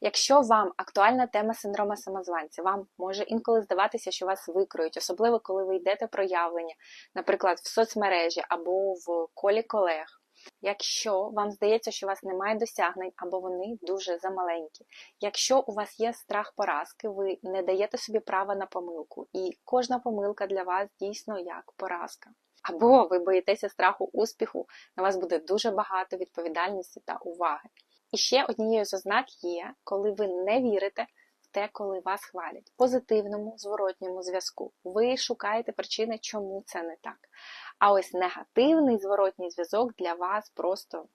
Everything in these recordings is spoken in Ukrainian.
Якщо вам актуальна тема синдрома самозванця, вам може інколи здаватися, що вас викроють, особливо коли ви йдете проявлення, наприклад, в соцмережі або в колі колег. Якщо вам здається, що у вас немає досягнень або вони дуже замаленькі, якщо у вас є страх поразки, ви не даєте собі права на помилку, і кожна помилка для вас дійсно як поразка. Або ви боїтеся страху успіху, на вас буде дуже багато відповідальності та уваги. І ще однією з ознак є, коли ви не вірите в те, коли вас хвалять. Позитивному зворотньому зв'язку. Ви шукаєте причини, чому це не так. А ось негативний зворотній зв'язок для вас просто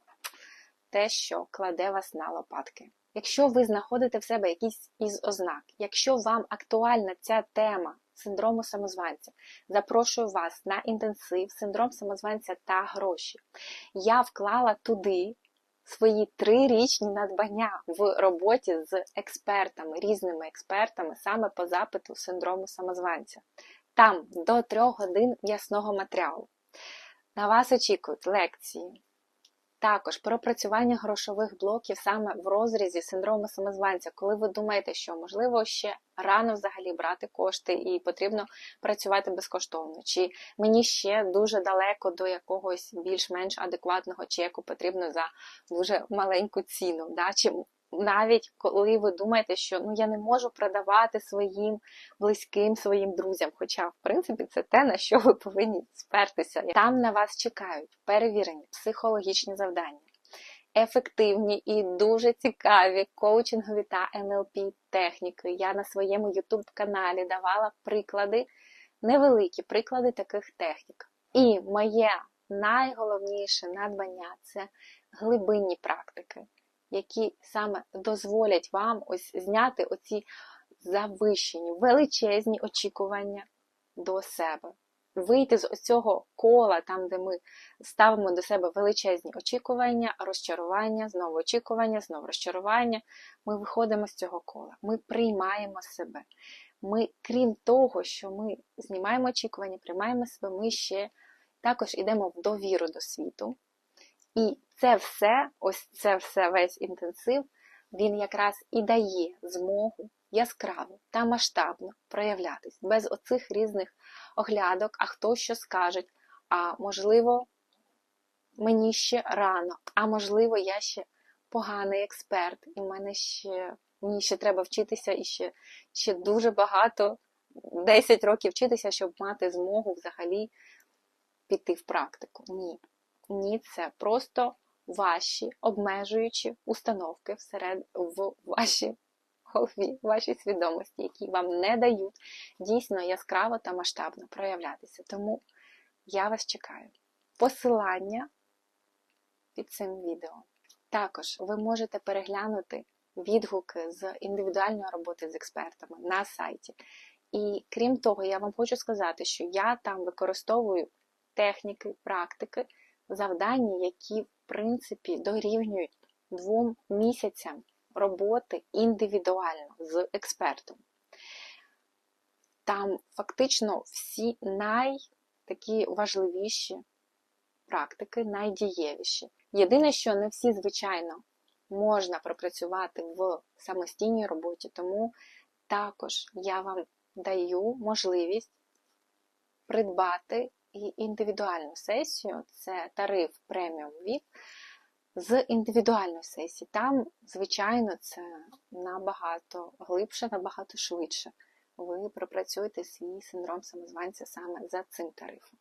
те, що кладе вас на лопатки. Якщо ви знаходите в себе якісь із ознак, якщо вам актуальна ця тема синдрому самозванця, запрошую вас на інтенсив, синдром самозванця та гроші. Я вклала туди свої трирічні надбання в роботі з експертами, різними експертами саме по запиту синдрому самозванця. Там до трьох годин м'ясного матеріалу. На вас очікують лекції. Також пропрацювання грошових блоків саме в розрізі синдрому самозванця, коли ви думаєте, що можливо ще рано взагалі брати кошти і потрібно працювати безкоштовно, чи мені ще дуже далеко до якогось більш-менш адекватного чеку потрібно за дуже маленьку ціну. Да? Чи навіть коли ви думаєте, що ну я не можу продавати своїм близьким, своїм друзям. Хоча, в принципі, це те, на що ви повинні спертися. Там на вас чекають перевірені психологічні завдання, ефективні і дуже цікаві коучингові та NLP техніки. Я на своєму YouTube каналі давала приклади, невеликі приклади таких технік. І моє найголовніше надбання це глибинні практики які саме дозволять вам ось зняти оці завищені, величезні очікування до себе. Вийти з цього кола, там, де ми ставимо до себе величезні очікування, розчарування, знову очікування, знову розчарування. Ми виходимо з цього кола, ми приймаємо себе. Ми, крім того, що ми знімаємо очікування, приймаємо себе, ми ще також йдемо в довіру до світу. І це все, ось це все, весь інтенсив, він якраз і дає змогу яскраво та масштабно проявлятись, без оцих різних оглядок, а хто що скаже, а можливо, мені ще рано, а можливо, я ще поганий експерт, і в мене ще, мені ще треба вчитися і ще, ще дуже багато, 10 років вчитися, щоб мати змогу взагалі піти в практику. Ні. Ні, це просто ваші обмежуючі установки всеред в вашій голові, в вашій свідомості, які вам не дають дійсно яскраво та масштабно проявлятися. Тому я вас чекаю. Посилання під цим відео. Також ви можете переглянути відгуки з індивідуальної роботи з експертами на сайті. І крім того, я вам хочу сказати, що я там використовую техніки, практики завдання, які, в принципі, дорівнюють двом місяцям роботи індивідуально з експертом. Там фактично всі найтакі важливіші практики, найдієвіші. Єдине, що не всі, звичайно, можна пропрацювати в самостійній роботі, тому також я вам даю можливість придбати індивідуальну сесію це тариф преміум VIP з індивідуальної сесії. Там, звичайно, це набагато глибше, набагато швидше. Ви пропрацюєте свій синдром самозванця саме за цим тарифом.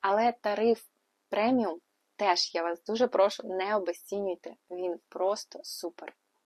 Але тариф преміум теж я вас дуже прошу, не обесцінюйте, він просто супер.